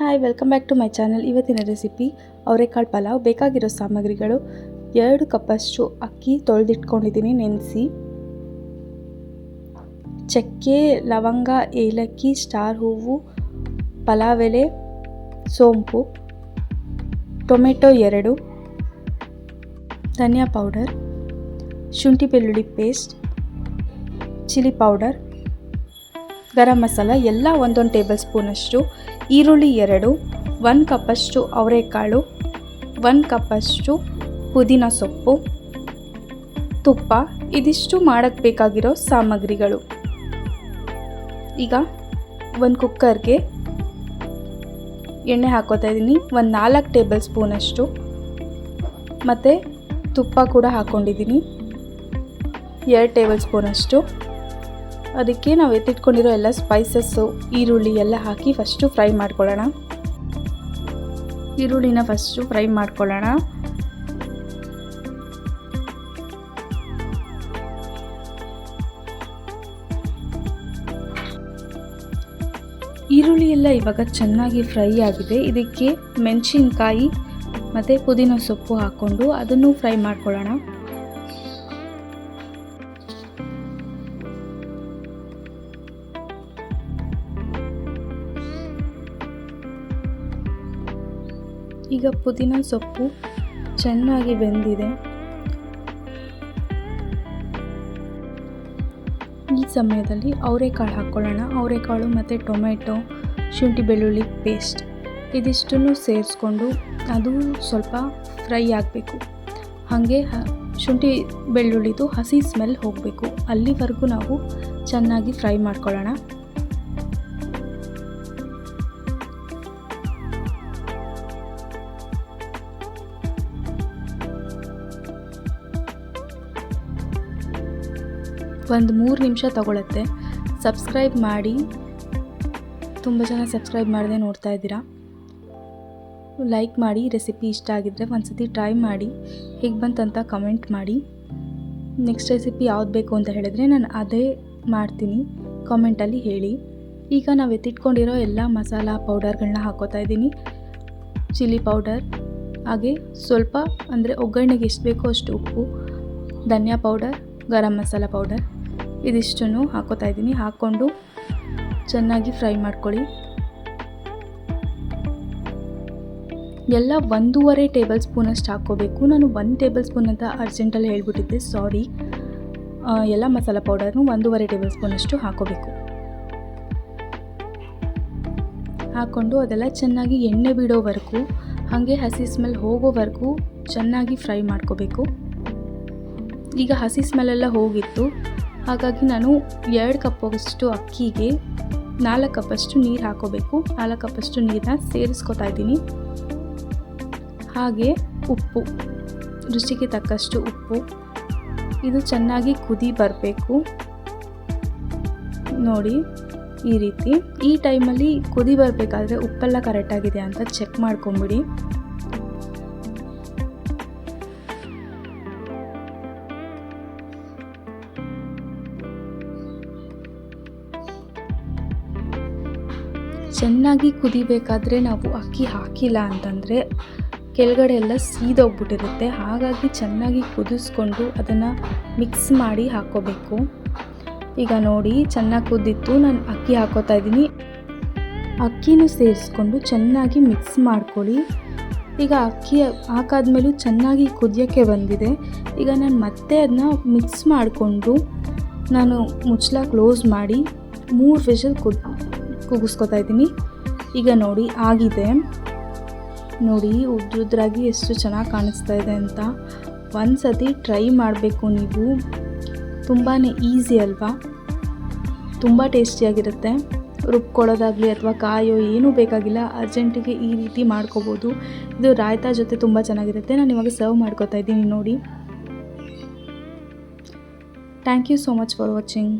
Hi welcome back to my channel ಇವತ್ತಿನ recipe ಅವರೆಕಾಳು ಪಲಾವ್. ಬೇಕಾಗಿರೋ ಸಾಮಗ್ರಿಗಳು ಎರಡು ಕಪ್ಪಷ್ಟು ಅಕ್ಕಿ ತೊಳೆದಿಟ್ಕೊಂಡಿದ್ದೀನಿ ನೆನೆಸಿ. ಚಕ್ಕೆ, ಲವಂಗ, ಏಲಕ್ಕಿ, ಸ್ಟಾರ್ ಹೂವು ಪಲಾವ್ ಎಲೆ ಸೋಂಪು, ಟೊಮೆಟೊ ಎರಡು, ಧನಿಯಾ ಪೌಡರ್, ಶುಂಠಿ ಬೆಳ್ಳುಳ್ಳಿ paste, chilli powder garam masala, ಎಲ್ಲ ಒಂದೊಂದು ಟೇಬಲ್ ಸ್ಪೂನಷ್ಟು. ಈರುಳ್ಳಿ ಎರಡು, ಒಂದು ಕಪ್ಪಷ್ಟು ಅವರೆಕಾಳು, ಒಂದು ಕಪ್ಪಷ್ಟು ಪುದೀನ ಸೊಪ್ಪು, ತುಪ್ಪ. ಇದಿಷ್ಟು ಮಾಡೋಕ್ಕೆ ಬೇಕಾಗಿರೋ ಸಾಮಗ್ರಿಗಳು. ಈಗ ಒಂದು ಕುಕ್ಕರ್ಗೆ ಎಣ್ಣೆ ಹಾಕೋತಾ ಇದ್ದೀನಿ ಒಂದು ನಾಲ್ಕು ಟೇಬಲ್ ಸ್ಪೂನಷ್ಟು. ಮತ್ತು ತುಪ್ಪ ಕೂಡ ಹಾಕ್ಕೊಂಡಿದ್ದೀನಿ ಎರಡು ಟೇಬಲ್ ಸ್ಪೂನಷ್ಟು. ಅದಕ್ಕೆ ನಾವು ಎತ್ತಿಟ್ಕೊಂಡಿರೋ ಎಲ್ಲ ಸ್ಪೈಸಸ್ಸು ಈರುಳ್ಳಿ ಎಲ್ಲ ಹಾಕಿ ಫಸ್ಟು ಫ್ರೈ ಮಾಡ್ಕೊಳ್ಳೋಣ. ಈರುಳ್ಳಿನ ಫಸ್ಟು ಫ್ರೈ ಮಾಡ್ಕೊಳ್ಳೋಣ. ಈರುಳ್ಳಿ ಎಲ್ಲ ಇವಾಗ ಚೆನ್ನಾಗಿ ಫ್ರೈ ಆಗಿದೆ. ಇದಕ್ಕೆ ಮೆಣಸಿನ್ಕಾಯಿ ಮತ್ತು ಪುದೀನ ಸೊಪ್ಪು ಹಾಕ್ಕೊಂಡು ಅದನ್ನು ಫ್ರೈ ಮಾಡ್ಕೊಳ್ಳೋಣ. ಈಗ ಪುದೀನ ಸೊಪ್ಪು ಚೆನ್ನಾಗಿ ಬೆಂದಿದೆ. ಈ ಸಮಯದಲ್ಲಿ ಅವರೆಕಾಳು ಹಾಕ್ಕೊಳ್ಳೋಣ ಅವರೆಕಾಳು ಮತ್ತು ಟೊಮೆಟೊ, ಶುಂಠಿ ಬೆಳ್ಳುಳ್ಳಿ ಪೇಸ್ಟ್ ಇದಿಷ್ಟನ್ನು ಸೇರಿಸ್ಕೊಂಡು ಅದು ಸ್ವಲ್ಪ ಫ್ರೈ ಆಗಬೇಕು. ಹಾಗೆ ಶುಂಠಿ ಬೆಳ್ಳುಳ್ಳಿದು ಹಸಿ ಸ್ಮೆಲ್ ಹೋಗಬೇಕು. ಅಲ್ಲಿವರೆಗೂ ನಾವು ಚೆನ್ನಾಗಿ ಫ್ರೈ ಮಾಡ್ಕೊಳ್ಳೋಣ. ಒಂದು ಮೂರು ನಿಮಿಷ ತಗೊಳುತ್ತೆ. ಸಬ್ಸ್ಕ್ರೈಬ್ ಮಾಡಿ. ತುಂಬ ಜನ ಸಬ್ಸ್ಕ್ರೈಬ್ ಮಾಡದೆ ನೋಡ್ತಾ ಇದ್ದೀರಾ? ಲೈಕ್ ಮಾಡಿ ರೆಸಿಪಿ ಇಷ್ಟ ಆಗಿದ್ದರೆ ಒಂದ್ಸತಿ ಟ್ರೈ ಮಾಡಿ. ಹೇಗೆ ಬಂತಂತ ಕಮೆಂಟ್ ಮಾಡಿ. ನೆಕ್ಸ್ಟ್ ರೆಸಿಪಿ ಯಾವ್ದು ಬೇಕು ಅಂತ ಹೇಳಿದರೆ ನಾನು ಅದೇ ಮಾಡ್ತೀನಿ. ಕಾಮೆಂಟಲ್ಲಿ ಹೇಳಿ. ಈಗ ನಾವು ಎತ್ತಿಟ್ಕೊಂಡಿರೋ ಎಲ್ಲ ಮಸಾಲ ಪೌಡರ್ಗಳನ್ನ ಹಾಕೋತಾ ಇದ್ದೀನಿ. ಚಿಲ್ಲಿ ಪೌಡರ್ ಹಾಗೆ ಸ್ವಲ್ಪ ಅಂದರೆ ಒಗ್ಗರಣೆಗೆ ಎಷ್ಟು ಬೇಕೋ ಅಷ್ಟು ಉಪ್ಪು, ಧನಿಯಾ ಪೌಡರ್ ಗರಂ ಮಸಾಲ ಪೌಡರ್ ಇದಿಷ್ಟನ್ನು ಹಾಕೋತಾ ಇದ್ದೀನಿ. ಹಾಕ್ಕೊಂಡು ಚೆನ್ನಾಗಿ ಫ್ರೈ ಮಾಡ್ಕೊಳ್ಳಿ. ಎಲ್ಲ ಒಂದೂವರೆ ಟೇಬಲ್ ಸ್ಪೂನಷ್ಟು ಹಾಕ್ಕೋಬೇಕು. ನಾನು ಒಂದು ಟೇಬಲ್ ಸ್ಪೂನ್ ಅಂತ ಅರ್ಜೆಂಟಲ್ಲಿ ಹೇಳ್ಬಿಟ್ಟಿದ್ದೆ, ಸಾರಿ. ಎಲ್ಲ ಮಸಾಲ ಪೌಡರ್ನು ಒಂದೂವರೆ ಟೇಬಲ್ ಸ್ಪೂನಷ್ಟು ಹಾಕೋಬೇಕು ಹಾಕ್ಕೊಂಡು ಅದೆಲ್ಲ ಚೆನ್ನಾಗಿ ಎಣ್ಣೆ ಬಿಡೋವರೆಗೂ, ಹಾಗೆ ಹಸಿ ಸ್ಮೆಲ್ ಹೋಗೋವರೆಗೂ ಚೆನ್ನಾಗಿ ಫ್ರೈ ಮಾಡ್ಕೋಬೇಕು. ಈಗ ಹಸಿ ಸ್ಮೆಲ್ಲೆಲ್ಲ ಹೋಗಿತ್ತು. ಹಾಗಾಗಿ ನಾನು ಎರಡು ಕಪ್ಪಷ್ಟು ಅಕ್ಕಿಗೆ ನಾಲ್ಕು ಕಪ್ಪಷ್ಟು ನೀರು ಹಾಕೋಬೇಕು. ನಾಲ್ಕು ಕಪ್ಪಷ್ಟು ನೀರನ್ನ ಸೇರಿಸ್ಕೊತಾ ಇದ್ದೀನಿ. ಹಾಗೆ ಉಪ್ಪು, ರುಚಿಗೆ ತಕ್ಕಷ್ಟು ಉಪ್ಪು. ಇದು ಚೆನ್ನಾಗಿ ಕುದಿ ಬರಬೇಕು. ನೋಡಿ, ಈ ರೀತಿ. ಈ ಟೈಮಲ್ಲಿ ಕುದಿ ಬರಬೇಕಾದ್ರೆ ಉಪ್ಪೆಲ್ಲ ಕರೆಕ್ಟಾಗಿದೆ ಅಂತ ಚೆಕ್ ಮಾಡ್ಕೊಂಬಿಡಿ. ಚೆನ್ನಾಗಿ ಕುದಿಬೇಕಾದ್ರೆ ನಾವು ಅಕ್ಕಿ ಹಾಕಿಲ್ಲ ಅಂತಂದರೆ ಕೆಳಗಡೆ ಎಲ್ಲ ಸೀದೋಗ್ಬಿಟ್ಟಿರುತ್ತೆ. ಹಾಗಾಗಿ ಚೆನ್ನಾಗಿ ಕುದಿಸ್ಕೊಂಡು ಅದನ್ನು ಮಿಕ್ಸ್ ಮಾಡಿ ಹಾಕ್ಕೋಬೇಕು ಈಗ ನೋಡಿ, ಚೆನ್ನಾಗಿ ಕುದ್ದಿತ್ತು ನಾನು ಅಕ್ಕಿ ಹಾಕೋತಾ ಇದ್ದೀನಿ. ಅಕ್ಕಿನೂ ಸೇರಿಸ್ಕೊಂಡು ಚೆನ್ನಾಗಿ ಮಿಕ್ಸ್ ಮಾಡ್ಕೊಳ್ಳಿ. ಈಗ ಅಕ್ಕಿ ಹಾಕಾದ್ಮೇಲೂ ಚೆನ್ನಾಗಿ ಕುದಿಯೋಕ್ಕೆ ಬಂದಿದೆ. ಈಗ ನಾನು ಮತ್ತೆ ಅದನ್ನ ಮಿಕ್ಸ್ ಮಾಡಿಕೊಂಡು ನಾನು ಮುಚ್ಚಲ ಕ್ಲೋಸ್ ಮಾಡಿ ಮೂರು ವಿಷಲ್ ಕುದ್ ಕೂಗಿಸ್ಕೊತಾ ಇದ್ದೀನಿ. ಈಗ ನೋಡಿ, ಆಗಿದೆ. ನೋಡಿ ಉದ್ರುದ್ರಾಗಿ ಎಷ್ಟು ಚೆನ್ನಾಗಿ ಕಾಣಿಸ್ತಾ ಇದೆ ಅಂತ. ಒಂದು ಸತಿ ಟ್ರೈ ಮಾಡಬೇಕು ನೀವು. ತುಂಬಾ ಈಸಿ ಅಲ್ವಾ? ತುಂಬ ಟೇಸ್ಟಿಯಾಗಿರುತ್ತೆ. ರುಬ್ಕೊಳ್ಳೋದಾಗಲಿ ಅಥವಾ ಕಾಯೋ ಏನೂ ಬೇಕಾಗಿಲ್ಲ. ಅರ್ಜೆಂಟಿಗೆ ಈ ರೀತಿ ಮಾಡ್ಕೋಬೋದು. ಇದು ರಾಯ್ತಾ ಜೊತೆ ತುಂಬ ಚೆನ್ನಾಗಿರುತ್ತೆ. ನಾನು ಇವಾಗ ಸರ್ವ್ ಮಾಡ್ಕೋತಾ ಇದ್ದೀನಿ ನೋಡಿ. Thank you so much for watching.